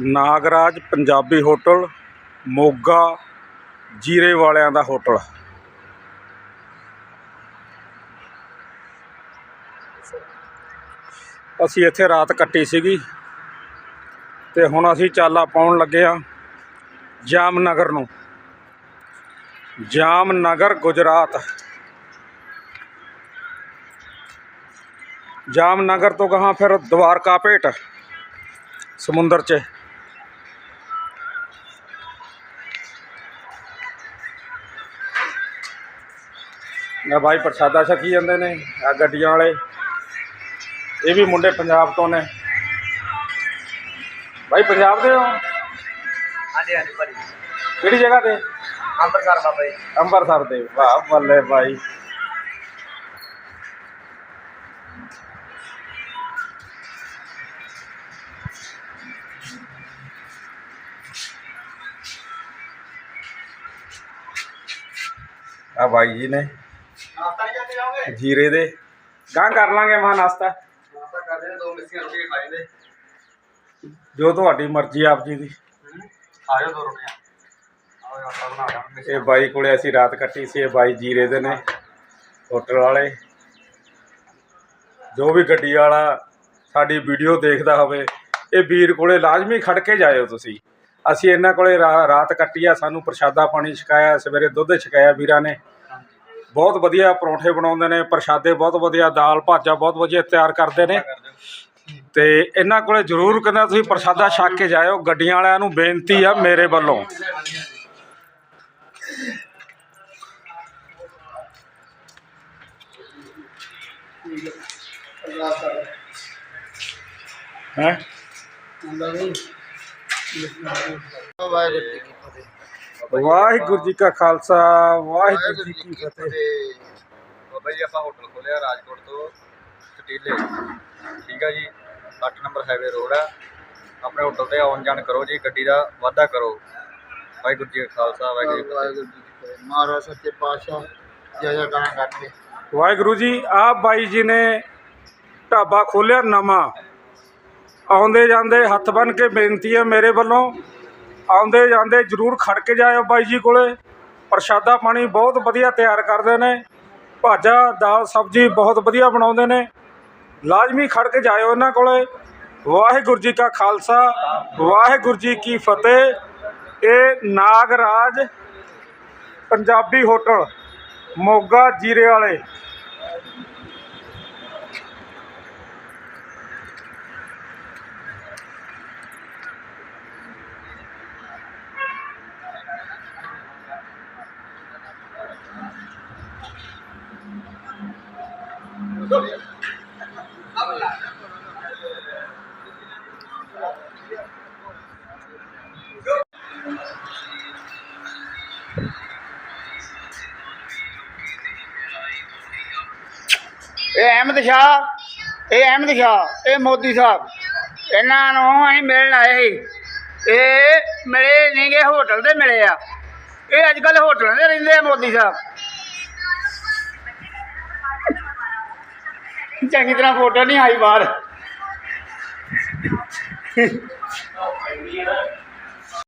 Nagaraj Punjabi hotel, Moga, ਜੀਰੇ ਵਾਲਿਆਂ ਦਾ hotel. ਅਸੀਂ ਇੱਥੇ ਰਾਤ ਕੱਟੀ ਸੀਗੀ ਤੇ ਹੁਣ ਅਸੀਂ ਚਾਲਾ ਪਾਉਣ ਲੱਗੇ ਆ ਜਾਮਨਗਰ ਨੂੰ। ਜਾਮਨਗਰ, ਗੁਜਰਾਤ। ਜਾਮਨਗਰ ਤੋਂ ਕਹਾਂ ਫਿਰ ਦਵਾਰਕਾ ਭੇਟ, ਸਮੁੰਦਰ 'ਚ? ਨਾ ਭਾਈ ਪ੍ਰਸ਼ਾਦਾ ਛਕੀ ਜਾਂਦੇ ਨੇ ਆ ਗੱਡੀਆਂ ਵਾਲੇ। ਇਹ ਵੀ ਮੁੰਡੇ ਪੰਜਾਬ ਤੋਂ ਨੇ। ਭਾਈ ਪੰਜਾਬ ਦੇ ਹੋ? ਹਾਂਜੀ ਹਾਂਜੀ ਭਾਜੀ। ਕਿਹੜੀ ਜਗ੍ਹਾ ਤੇ? ਅੰਮ੍ਰਿਤਸਰ ਬਾਬਾ ਜੀ। ਅੰਮ੍ਰਿਤਸਰ ਦੇ। ਵਾਹ ਬੱਲੇ ਭਾਈ ਆ ਭਾਈ ਜੀ ਨੇ ਨਾਸਤਾ ਨਹੀਂ ਕਰਦੇ ਜਾਓਗੇ ਜੀਰੇ ਦੇ। ਗਾਂ ਕਰ ਲਾਂਗੇ ਮਾ ਨਾਸਤਾ। ਨਾਸਤਾ ਕਰਦੇ ਨੇ ਦੋ ਮਿੱਸੀਆਂ ਰੋਟੀਆਂ ਖਾਈ ਦੇ ਜੋ ਤੁਹਾਡੀ ਮਰਜ਼ੀ ਆਪ ਜੀ ਦੀ। ਆਇਓ ਰੋਟੀਆਂ। ਇਹ ਬਾਈ ਕੋਲੇ ਅਸੀਂ ਰਾਤ ਕੱਟੀ ਸੀ ਇਹ ਬਾਈ ਜੀਰੇ ਦੇ ਨੇ ਹੋਟਲ ਵਾਲੇ। ਜੋ ਵੀ ਗੱਡੀ ਵਾਲਾ ਸਾਡੀ ਵੀਡੀਓ ਦੇਖਦਾ ਹੋਵੇ ਇਹ ਵੀਰ ਕੋਲੇ ਲਾਜ਼ਮੀ ਖੜ ਕੇ ਜਾਇਓ ਤੁਸੀਂ। ਅਸੀਂ ਇਹਨਾਂ ਕੋਲੇ ਰਾਤ ਕੱਟੀ ਆ ਸਾਨੂੰ ਪ੍ਰਸ਼ਾਦਾ ਪਾਣੀ ਛਕਾਇਆ ਸਵੇਰੇ ਦੁੱਧ ਛਕਾਇਆ ਵੀਰਾਂ ਨੇ। ਬਹੁਤ ਵਧੀਆ ਪਰੌਂਠੇ ਬਣਾਉਂਦੇ ਨੇ, ਪ੍ਰਸ਼ਾਦੇ ਬਹੁਤ ਵਧੀਆ, ਦਾਲ, ਭਾਜਾ ਬਹੁਤ ਵਧੀਆ ਤਿਆਰ ਕਰਦੇ ਨੇ। ਤੇ ਇਹਨਾਂ ਕੋਲੇ ਜ਼ਰੂਰ ਕਹਿੰਦਾ ਤੁਸੀਂ ਪ੍ਰਸ਼ਾਦਾ ਛਕ ਕੇ ਜਾਇਓ, ਗੱਡੀਆਂ ਵਾਲਿਆਂ ਨੂੰ ਬੇਨਤੀ ਆ ਮੇਰੇ ਵੱਲੋਂ। ਹੈ? ਵਾਹਿਗੁਰੂ ਜੀ ਕੀ ਫਤਿਹ। ਵਾਹਿਗੁਰੂ ਜੀ ਕਾ ਖਾਲਸਾ ਵਾਹਿਗੁਰੂ ਜੀ ਕੀ ਫਤਿਹ। ਬਾਬਾ ਜੀ ਆਪਾਂ ਹੋਟਲ ਖੋਲਿਆ ਰਾਜਕੋਟ ਤੋਂ ਸਟੀਲੇ ਠੀਕ ਆ ਜੀ 8 ਨੰਬਰ ਹਾਈਵੇ ਰੋਡ ਆ। ਆਪਣੇ ਹੋਟਲ ਤੇ ਆਉਣ ਜਾਣ ਕਰੋ ਜੀ ਗੱਡੀ ਦਾ ਵਾਧਾ ਕਰੋ। ਵਾਹਿਗੁਰੂ ਜੀ ਕਾ ਖਾਲਸਾ ਵਾਹਿਗੁਰੂ ਜੀ ਕੀ ਫਤਿਹ। ਮਹਾਰਾਜ ਸੱਚੇ ਪਾਤਸ਼ਾਹ ਜੈ ਜੈ ਗਾਣਾ ਕਰਦੇ ਵਾਹਿਗੁਰੂ ਜੀ ਆਪ ਬਾਈ ਜੀ ਨੇ ਢਾਬਾ ਖੋਲਿਆ ਨਵਾਂ। ਆਉਂਦੇ ਜਾਂਦੇ ਹੱਥ ਬੰਨ ਕੇ ਬੇਨਤੀ ਹੈ ਮੇਰੇ ਵੱਲੋਂ ਆਉਂਦੇ ਜਾਂਦੇ ਜਰੂਰ ਖੜ ਕੇ ਜਾਇਓ ਬਾਈ ਜੀ ਕੋਲੇ। ਪ੍ਰਸ਼ਾਦਾ ਪਾਣੀ ਬਹੁਤ ਵਧੀਆ ਤਿਆਰ ਕਰਦੇ ਨੇ। ਭਾਜਾ, ਦਾਲ, ਸਬਜ਼ੀ ਬਹੁਤ ਵਧੀਆ ਬਣਾਉਂਦੇ ਨੇ। ਲਾਜ਼ਮੀ ਖੜ ਕੇ ਜਾਇਓ ਇਹਨਾਂ ਕੋਲੇ। ਵਾਹਿਗੁਰੂ ਜੀ ਕਾ ਖਾਲਸਾ, ਵਾਹਿਗੁਰੂ ਜੀ ਕੀ ਫਤਿਹ। ਇਹ ਨਾਗਰਾਜ ਪੰਜਾਬੀ ਹੋਟਲ, ਮੋਗਾ ਜੀਰੇ ਵਾਲੇ। ਇਹ ਅਹਿਮਦ ਸ਼ਾਹ, ਇਹ ਅਹਿਮਦ ਸ਼ਾਹ, ਇਹ ਮੋਦੀ ਸਾਹਿਬ। ਇਹਨਾਂ ਨੂੰ ਅਸੀਂ ਮਿਲਣ ਆਏ ਸੀ। ਇਹ ਮਿਲੇ ਨਹੀਂ ਗਏ ਹੋਟਲ ਤੇ ਮਿਲੇ ਆ। ਇਹ ਅੱਜ ਕੱਲ ਹੋਟਲਾਂ ਤੇ ਰਹਿੰਦੇ ਆ ਮੋਦੀ ਸਾਹਿਬ। ਚੰਗੀ ਤਰ੍ਹਾਂ ਫੋਟੋ ਨਹੀਂ ਆਈ ਬਾਹਰ।